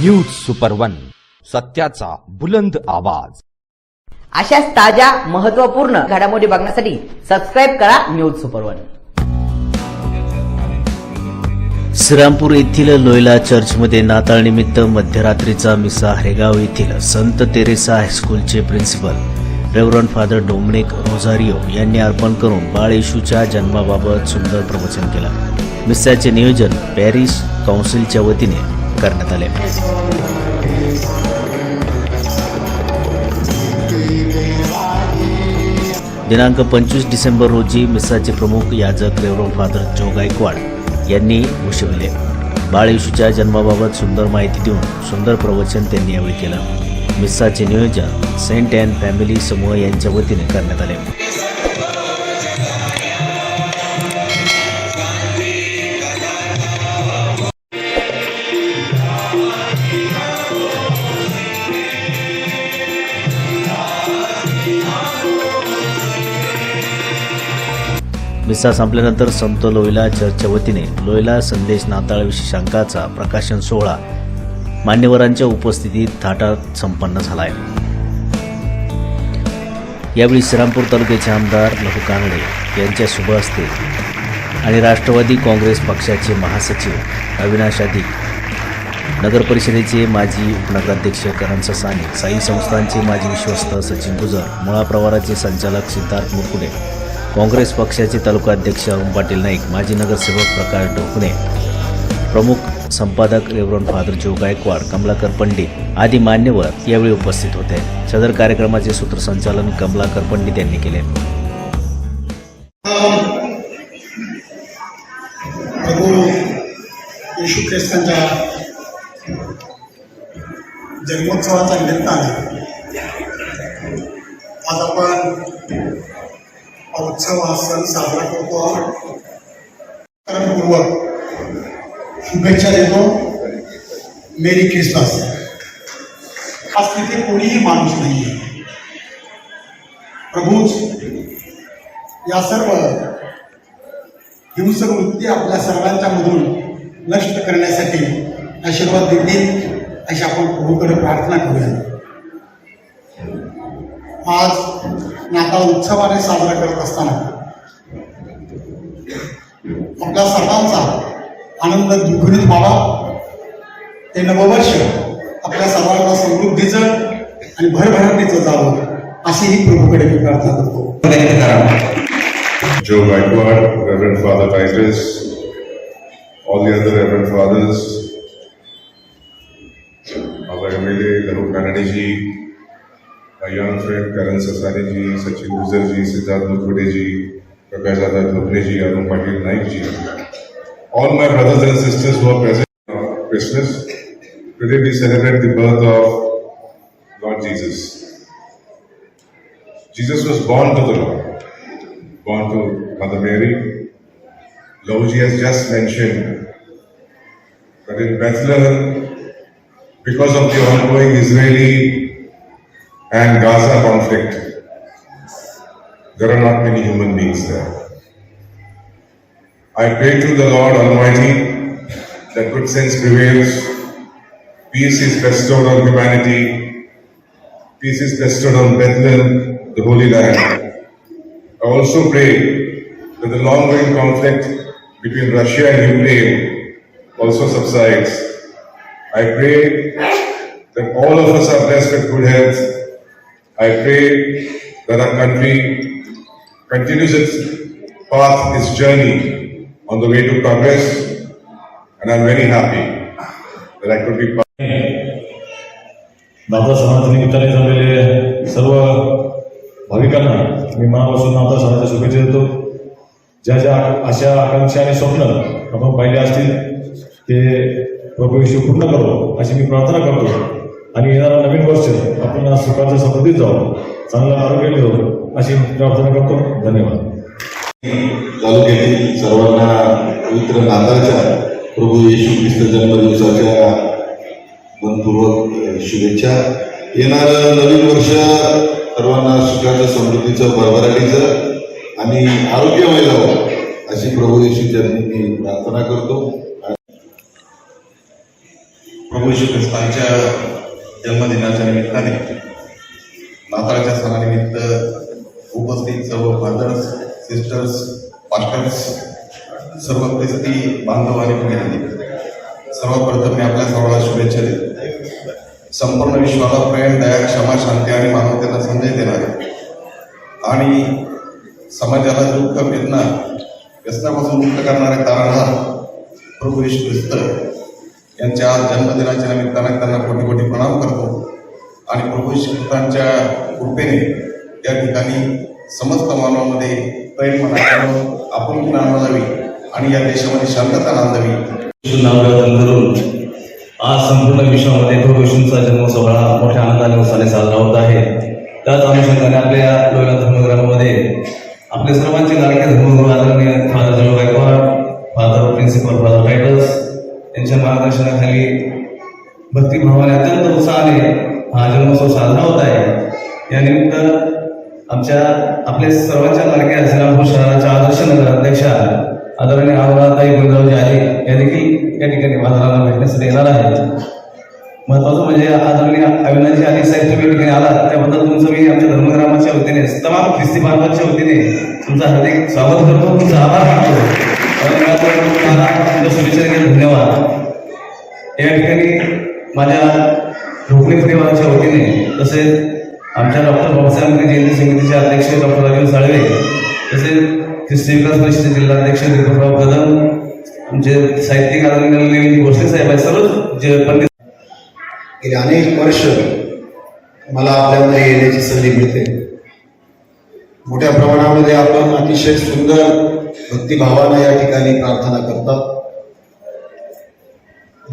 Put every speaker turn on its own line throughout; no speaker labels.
News super one सत्याचा बुलंद आवाज.
अशाच ताज्या महत्त्वपूर्ण घडामोडी बघण्यासाठी सबस्क्राईब करा न्यूज सुपर वन
श्रीरामपूर येथील लोयला चर्चमध्ये नाताळनिमित्त मध्यरात्रीचा मिसा हरेगाव येथील संत Teresa हायस्कूलचे principal reverend father Dominic Rozario यांनी अर्पण करून बाळ येशूच्या जन्माबाबत सुंदर प्रवचन केलं. मिसाचे नियोजन पॅरिस काउन्सिलच्या वतीने करण्यात आले. दिनांक पंचवीस डिसेंबर रोजी मिसाचे प्रमुख याजक रेव्हरंड फादर जो गायकवाड यांनी घोषविले बाळ येशूच्या जन्माबाबत सुंदर माहिती देऊन सुंदर प्रवचन त्यांनी यावेळी केलं. मिसाचे नियोजन सेंट अँड फॅमिली समूह यांच्या वतीने करण्यात आले. मिसा संपल्यानंतर संत लोयला चर्चच्या वतीने लोयला संदेश नाताळ विशेषांकाचा प्रकाशन सोहळा मान्यवरांच्या उपस्थितीत थाटात संपन्न झाला आहे यावेळी श्रीरामपूर तालुक्याचे आमदार लहू कांगडे यांच्या शुभ हस्ते आणि राष्ट्रवादी काँग्रेस पक्षाचे महासचिव अविनाश अधिक नगर परिषदेचे माजी उपनगराध्यक्ष करण ससाने साई संस्थांचे माजी विश्वस्त सचिन गुजर मुळा प्रवाराचे संचालक सिद्धार्थ मुरकुडे काँग्रेस पक्षाचे तालुकाध्यक्ष अरुण पाटील नाईक माजी नगरसेवक प्रकाश ढोकणे प्रमुख संपादक रेवरन फादर जो गायकवाड कमलाकर पंडित आदी मान्यवर यावेळी उपस्थित होते. सदर कार्यक्रमाचे सूत्रसंचालन कमलाकर पंडित यांनी केले.
येशू ख्रिस्तांच्या जन्मोत्सवाचा निमित्ताने आज आपण उत्सव हा सण साजरा करतो आहोत पूर्वक शुभेच्छा देतो. मेरी क्रिसमस आज तिथे कोणीही माणूस नाही आहे प्रभूच या सर्व हिंसक वृत्ती आपल्या सर्वांच्या मधून नष्ट करण्यासाठी आशीर्वाद देतील अशी आपण प्रभूकडे प्रार्थना करूया. आज नाताळ उत्सवाने साजरा करत असताना आपल्या सर्वांचा आनंद द्विगुणित व्हावा. ते नववर्ष आपल्या सर्वांना समृद्धीचं आणि भरभराटीचं जावं अशी ही प्रभूकडे मी प्रार्थना करतो.
Joe Gaikwad, Reverend Father Titus, all the other Reverend Fathers, our MLA Lahu Kanade ji, my young friend Karan Sasani ji, Sachin Guzar ji, Siddharth Mukhude ji, Prakash Dada Dhokre ji, Arun Patil Naik ji, all my brothers and sisters who are present on Christmas. Today celebrate the birth of Lord Jesus. Jesus was born to the Lord born to Mother Mary. Lohji has just mentioned that in Bethlehem, because of the ongoing Israeli and Gaza conflict, there are not many human beings there. I pray to the Lord Almighty that good sense prevails, peace is bestowed on humanity, peace is bestowed on Bethlehem, the Holy Land. I also pray that the long-going conflict between Russia and Ukraine also subsides. I pray that all of us are blessed with good health. I pray that our country continues its path, its journey on the way to progress. And I'm very happy that I could be part.
नाता सणाच्या निमित्ताने झालेले सर्व भाविकांना मी मनापासून नाता सणाच्या शुभेच्छा देतो ज्या ज्या अशा आकांक्षा आणि स्वप्न आपण पाहिले असतील ते प्रभू येशू पूर्ण करो अशी मी प्रार्थना करतो आणि येणारं नवीन वर्ष आपण सुखाच्या समृद्धीत जाऊ. चांगलं आरोग्य घेऊ. अशी प्रार्थना करतो. धन्यवाद.
तालुक्यातील सर्वांना पवित्र नाताळच्या प्रभू येशू ख्रिस्त जन्मदिवसाच्या मनपूर्वक शुभेच्छा. येणारं नवीन वर्ष सर्वांना सुखाचं समृद्धीचं भरभराटीचं आणि आरोग्यमय जावं अशी प्रभू येशू चरणी मी प्रार्थना करतो. प्रभू येशू ख्रिस्तांच्या जन्मदिनाच्या निमित्ताने नाताळच्या सणानिमित्त उपस्थित सर्व फादर्स सिस्टर्स पास्टर्स सर्व ख्रिस्ती बांधव आणि भगिनी सर्वप्रथम मी आपल्या सर्वांना शुभेच्छा देतो. संपूर्ण विश्वाला प्रेम दया क्षमा शांती आणि मानवतेचा संदेश देणार. आणि समाजाला दुःख वेदना व्यसनापासून मुक्त करणारे तारणहार प्रभू विश्व यांच्या आज जन्मदिनाच्या निमित्ताने त्यांना कोटी कोटी प्रणाम करतो. आणि प्रभू श्रीकृष्णांच्या कृपेने त्या ठिकाणी समस्त मानवामध्ये प्रेम नांदावं आपुलकी नांदावी आणि या देशामध्ये शांतता नांदावी.
येशू करून आज संपूर्ण विश्वामध्ये प्रभू जन्म सोहळा मोठ्या आनंदाने उत्साहाने साजरा होत आहे. त्याच अनुषंगाने आपल्या या लोयला धर्मग्रामामध्ये आपले सर्वांचे लाडके धर्मगुरू आदरणीय फादर जळू गायकवाड फादर प्रिन्सिपल फादर रायटर्स त्यांच्या मार्गदर्शनाखाली भक्तिभावाने अत्यंत उत्साहाने हा जन्मोत्सव साजरा होत आहे. यानिमित्त आमच्या आपल्या सर्वांच्या लाडक्या श्रीरामपूर शहराच्या आदर्श नगर अध्यक्षा आदरणीय आवराताई गुंजावजी आहे या देखील या ठिकाणी बाजाराला भेटण्यासाठी येणार आहेत. महत्वाचं म्हणजे आदरणीय अविनाजी आणि साहेब तुम्ही ठिकाणी आला त्याबद्दल तुमचं मी आमच्या धर्मग्रामाच्या वतीने तमाम ख्रिस्ती बांधवांच्या वतीने तुमचं हार्दिक स्वागत करतो. तुमचा आभार मानतो. तुम्हाला शुभेच्छा धन्यवाद या ठिकाणी माझ्या ढोकणे परिवाराच्या वतीने तसेच आमच्या डॉक्टर बाबासाहेब जयंती समितीचे अध्यक्ष डॉक्टर राजीव साळवे तसेच ख्रिस्ती विकास परिषदेचे जिल्हाध्यक्ष दीपकराव कदम आमचे साहित्यिक आदरणीय भोसले साहेब आहेत सर्वच जे पंडित
गेले अनेक वर्ष मला आपल्यामध्ये येण्याची संधी मिळते. मोठ्या प्रमाणामध्ये आपण अतिशय सुंदर भक्तिभावानं या ठिकाणी प्रार्थना करतात.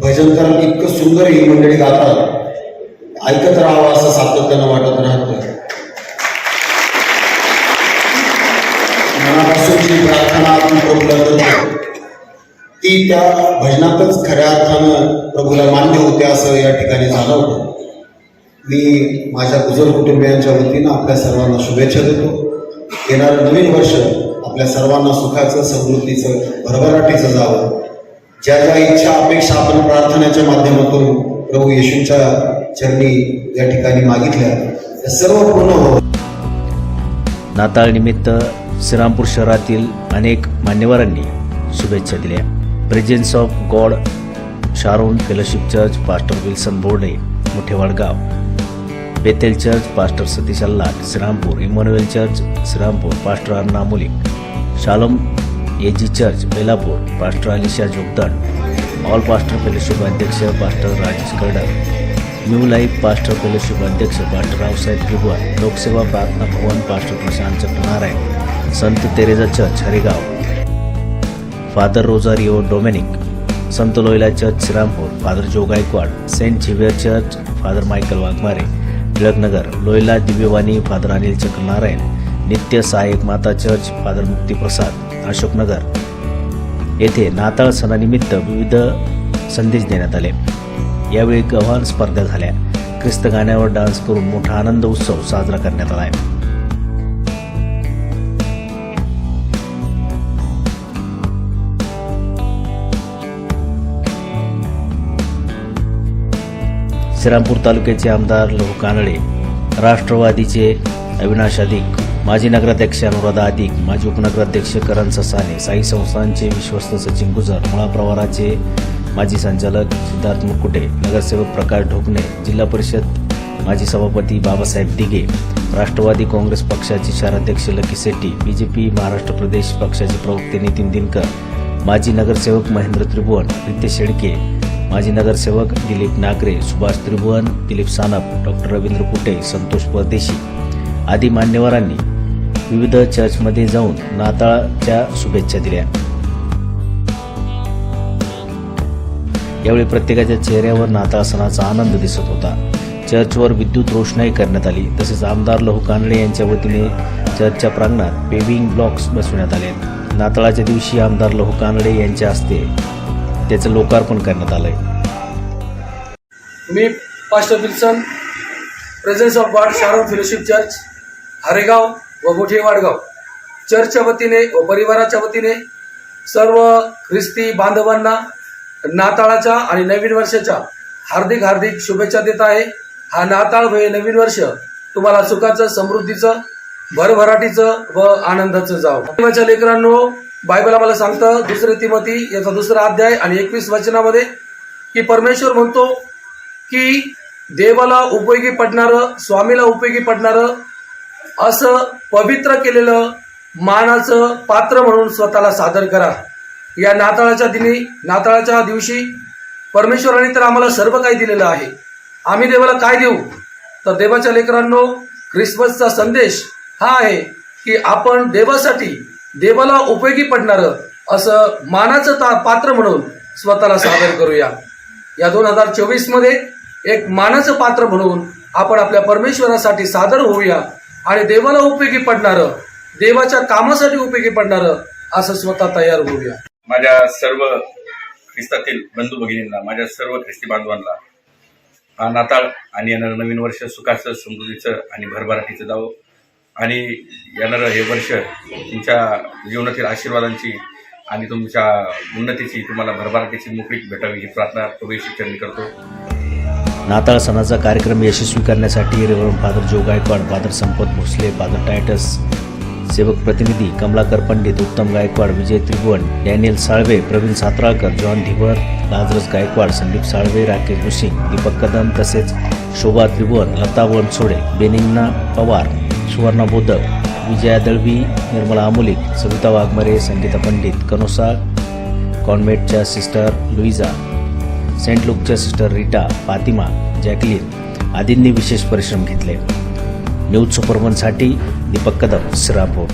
भजन तर इतकं सुंदर ही मंडळी गातात. ऐकत राहावं असं सातत्यानं वाटत राहतं. मनापासून जी प्रार्थना आपण ती त्या भजनातच खऱ्या अर्थानं प्रभूला मान्य होते असं या ठिकाणी झालं होतं मी माझ्या गुजर कुटुंबियांच्या वतीनं आपल्या सर्वांना शुभेच्छा देतो. येणारं नवीन वर्ष आपल्या सर्वांना सुखाचं समृद्धीचं भरभराटीचं जावं. ज्या ज्या इच्छा अपेक्षा आपण प्रार्थनेच्या माध्यमातून प्रभू येशूंच्या चरणी या ठिकाणी मागितल्या त्या सर्व पूर्ण हो
नाताळनिमित्त श्रीरामपूर शहरातील अनेक मान्यवरांनी शुभेच्छा दिल्या. Presence of God Sharon fellowship church pastor Wilson Borde Mothewadgaon Bethel church pastor Satish Allat Shrirampur Emmanuel church Shrirampur pastor Anna Mulik Shalom AG church Belapur pastor Elisha Jogdand all pastor fellowship अध्यक्ष pastor Rajesh Kardak new life pastor fellowship अध्यक्ष pastor Raosaheb Tribhuvan लोकसेवा प्रार्थना Bhavan pastor Prashant Chakranarayan संत Teresa church Haregaon father Rosario Dominic संत Loyola church Shrirampur father Joe Gaikwad saint Xavier church father Michael Waghmare Tilaknagar Loyola Divyavani father Anil Chakranarayan नित्य सहाय्यक माता church father मुक्तीप्रसाद Ashoknagar. येथे नाताळ सणानिमित्त विविध संदेश देण्यात आले. यावेळी गव्हाण स्पर्धा झाल्या. ख्रिस्त गाण्यावर डान्स करून मोठा आनंद उत्सव साजरा करण्यात आला. आहे श्रीरामपूर तालुक्याचे आमदार लहू कानडे राष्ट्रवादीचे अविनाश अधिक माजी नगराध्यक्ष अनुराधा अधिक माजी उपनगराध्यक्ष करण ससाने साई संस्थांचे विश्वस्त सचिन गुजर मुळा प्रवाराचे माजी संचालक सिद्धार्थ मुकुटे नगरसेवक प्रकाश ढोकणे जिल्हा परिषद माजी सभापती बाबासाहेब दिघे राष्ट्रवादी काँग्रेस पक्षाचे शहराध्यक्ष लकी सेट्टी बीजेपी महाराष्ट्र प्रदेश पक्षाचे प्रवक्ते नितीन दिनकर माजी नगरसेवक महेंद्र त्रिभुवन रितेश शेडके माजी नगरसेवक दिलीप नागरे सुभाष त्रिभुवन दिलीप सानप डॉक्टर रवींद्र कुटे संतोष परदेशी आदी मान्यवरांनी विविध चर्चमध्ये जाऊन नाताळच्या शुभेच्छा दिल्या. यावेळी प्रत्येकाच्या चेहऱ्यावर नाताळ सणाचा आनंद दिसत होता. चर्चवर विद्युत रोषणाई करण्यात आली तसेच आमदार लहू कानडे यांच्या वतीने चर्चच्या प्रांगणात पेविंग ब्लॉक्स बसवण्यात आले. नाताळाच्या दिवशी आमदार लहू कानडे यांच्या हस्ते त्याचं लोकार्पण करण्यात आलंय.
मी pastor Wilson presence of God Sharon fellowship church Haregaon. व मोठे वाडगाव. चर्चच्या वतीने व परिवाराच्या वतीने सर्व ख्रिस्ती बांधवांना नाताळाच्या आणि नवीन वर्षाच्या हार्दिक हार्दिक शुभेच्छा देत आहे. हा नाताळ व नवीन वर्ष तुम्हाला सुखाचं समृद्धीचं भरभराटीचं व आनंदाचं जावं. देवाच्या लेकरांनो बायबल आम्हाला सांगतं दुसरे तिमती याचा दुसरा अध्याय आणि एकवीस वचनामध्ये की परमेश्वर म्हणतो की देवाला उपयोगी पडणारं स्वामीला उपयोगी पडणारं असं पवित्र केलेलं मानाचं पात्र म्हणून स्वतःला सादर करा. या नाताळाच्या दिनी नाताळाच्या दिवशी परमेश्वराने तर आम्हाला सर्व काही दिलेलं आहे. आम्ही देवाला काय देऊ? तर देवाच्या लेकरांनो ख्रिसमसचा संदेश हा आहे की आपण देवासाठी देवाला उपयोगी पडणारं असं मानाचं ता- पात्र म्हणून स्वतःला सादर करूया. या दोन हजार चोवीसमध्ये एक मानाचं पात्र म्हणून आपण आपल्या परमेश्वरासाठी सादर होऊया. आणि देवाला उपयोगी पडणारं देवाच्या कामासाठी उपयोगी पडणारं असं स्वतः तयार होऊया.
माझ्या सर्व ख्रिस्तातील बंधू भगिनींना माझ्या सर्व ख्रिस्ती बांधवांना हा नाताळ आणि येणारं नवीन वर्ष सुखाचं समृद्धीचं आणि भरभराटीचं जावं. आणि येणारं हे वर्ष तुमच्या जीवनातील आशीर्वादांची आणि तुमच्या उन्नतीची तुम्हाला भरभराटीची मोकळीक भेटावी ही प्रार्थना प्रभू चरणी करतो.
नाताळ सणाचा कार्यक्रम यशस्वी करण्यासाठी रेवरम फादर जो गायकवाड फादर संपत भोसले फादर टायटस सेवक प्रतिनिधी Kamalakar Pandit Uttam Gaikwad Vijay Tribhuvan Daniel Salve Pravin Satralkar John Dhivar Lazarus Gaikwad Sandeep Salve Rakesh Joshi Deepak Kadam तसेच शोभा त्रिभुवन लता वनसोडे बेनिंगना पवार सुवर्णा बोधक विजया दळवी निर्मला अमोलिक सविता वाघमरे संगीता पंडित कनोसा कॉन्व्हेंटच्या सिस्टर लुईजा सेंट लुकच्या सिस्टर रीटा फातिमा जॅकलिन आदींनी विशेष परिश्रम घेतले. न्यूज सुपरवनसाठी दीपक कदम श्रीरामपूर